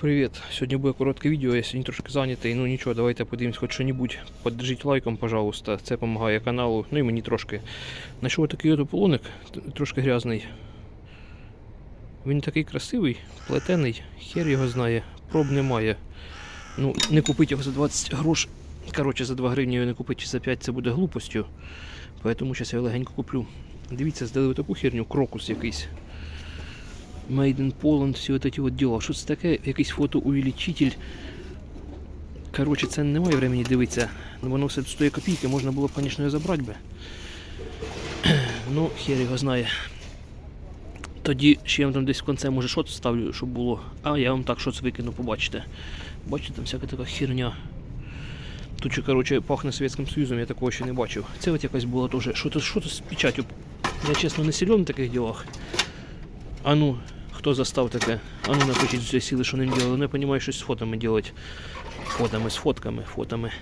Привіт! Сьогодні буде коротке відео, я сьогодні трошки зайнятий. Ну нічого, давайте подивимось хоч що-небудь. Поддержіть лайком, пожалуйста. Це допомагає каналу, ну і мені трошки. Знайшов такий от ополоник, трошки грязний. Він такий красивий, плетений, хер його знає, проб немає. Ну, не купити його за 20 грош. Коротше, за 2 гривні його не купити за 5 це буде глупостю. Поэтому зараз я легенько куплю. Дивіться, здали таку херню, крокус якийсь. Made in Poland, всі от ці от діла. Що це таке? Якийсь фотоувеличитель. Коротше, це немає времени дивитися. Ну, Воно все стоїть копійки, можна було б, звісно, його забрати би. Ну, хер його знає. Тоді ще я вам там десь в кінці може шот ставлю, щоб було. А я вам так шот викину, побачите. Бачите, там всяка така херня. Тут ще, коротше, пахне Совєтським Союзом, я такого ще не бачив. Це от якась була теж. Що то, з печаттю? Я чесно не силен в таких ділах. А ну, хто застав таке? А ну напишіть з сили, що ним ділили. Не розумію, щось з фотами робити. Фотами, з фотками, фотами.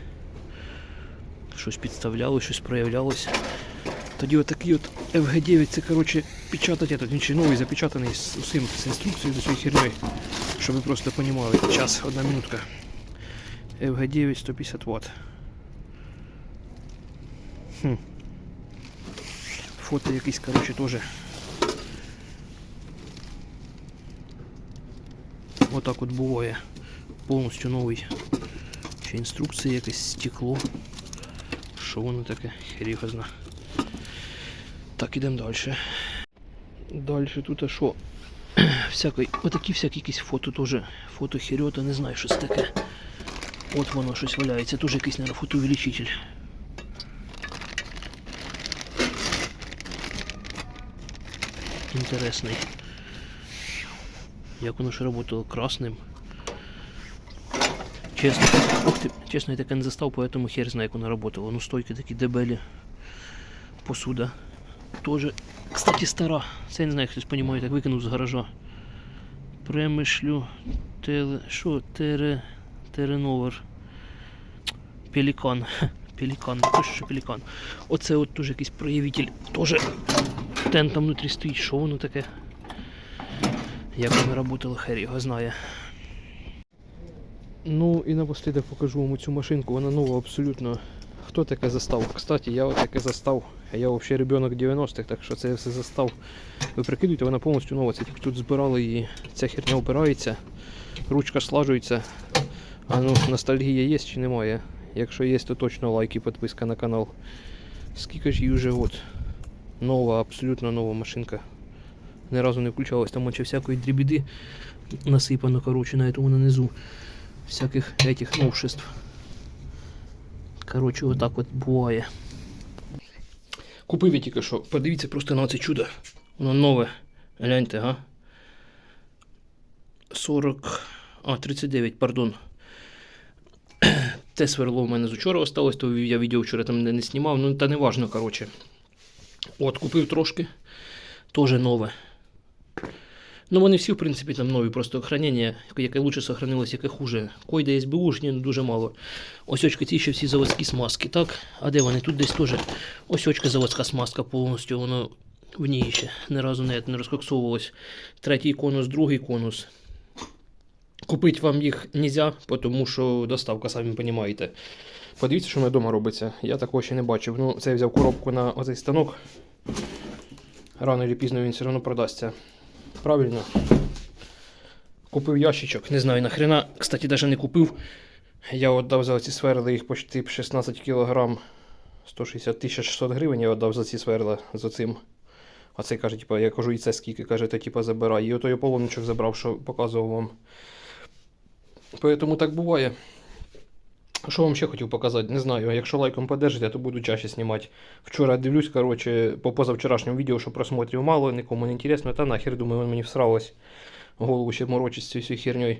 Щось підставлялось, щось проявлялось. Тоді отакий от FG9, це коротше печатати этот, він ще новий запечатаний з усім, з інструкцією до цієї херньої. Щоб ви просто розуміли. Час, одна минутка. FG9 150 Вт. Хм. Фото якийсь, коротше, теж. Отак от буває. Повністю новий. Ще інструкція, якесь стекло. Що воно таке? Зна. Так, ідемо далі. Далі тут що? Всякий, отакі всякі якісь фото теж. Фото херьота, не знаю, що це таке. От воно щось валяється, теж якийсь, наверное, фотоувеличитель. Інтересний. Як воно ж работало красним. Чесно, ух ти, чесно, я таке не застав, поэтому хер знає, як воно работало. Ну, стойки такі дебелі. Посуда. Тоже, кстати, стара. Це я не знаю, хтось розуміє, так викинув з гаража. Премишлю. Теле. Що? Тере. Тереновер. Пелікан. Пелікан, то що пелікан. Оце от теж якийсь проявитель. Тоже тент там внутрі стоїть. Що воно таке? Як воно работало, хер його знає. Ну і напослідок покажу вам цю машинку, вона нова абсолютно. Хто таке застав? Кстати, я таке застав. Я взагалі ребенок 90-х, так що це я все застав. Ви прикидуєте, вона повністю нова. Це тільки тут збирали її. Ця херня опирається, ручка слажується. А ну, ностальгія є чи немає? Якщо є, то точно лайк і підписка на канал. Скільки ж їй вже от. Нова, абсолютно нова машинка. Ні разу не включалась, там очі всякої дрібіди насипано, коротше, на этому нанизу всяких этих новшеств. Коротше, отак от буває. Купив я тільки що. Подивіться просто на це чудо. Воно нове. Гляньте, га? 40. А, 39, пардон. Те сверло в мене з учора осталось, то я відео вчора там не знімав, ну та не важно, коротше. От, купив трошки. Тоже нове. Ну, вони всі, в принципі, там нові, просто хранення, яке лучше сохранилось, яке хуже. Койде СБУшні, ну дуже мало. Ось очки ці ще всі заводські смазки, так? А де вони? Тут десь теж ось очка заводська смазка повністю, воно в ній ще ні разу не, не розкоксовувалось. Третій конус, другий конус. Купити вам їх нельзя, тому що доставка, самі розумієте. Подивіться, що в мене вдома робиться. Я такого ще не бачив. Ну, це я взяв коробку на оцей станок. Рано чи пізно він все одно продасться. Правильно. Купив ящичок, не знаю нахрена. Кстати, навіть не купив. Я віддав за ці сверли їх почти 16 кг 160 600 гривень я віддав за ці сверла за цим. А цей каже, типа, я кажу, і це скільки, каже, то типа забирай. І отой ополоночок забрав, що показував вам. Поэтому так буває. Що вам ще хотів показати? Не знаю. Якщо лайком подержите, то буду чаще знімати. Вчора дивлюсь, коротше, по позавчорашньому відео, що просмотрів мало, нікому не інтересно, та нахер, думаю, мені всралось голову ще морочить з цією херньою.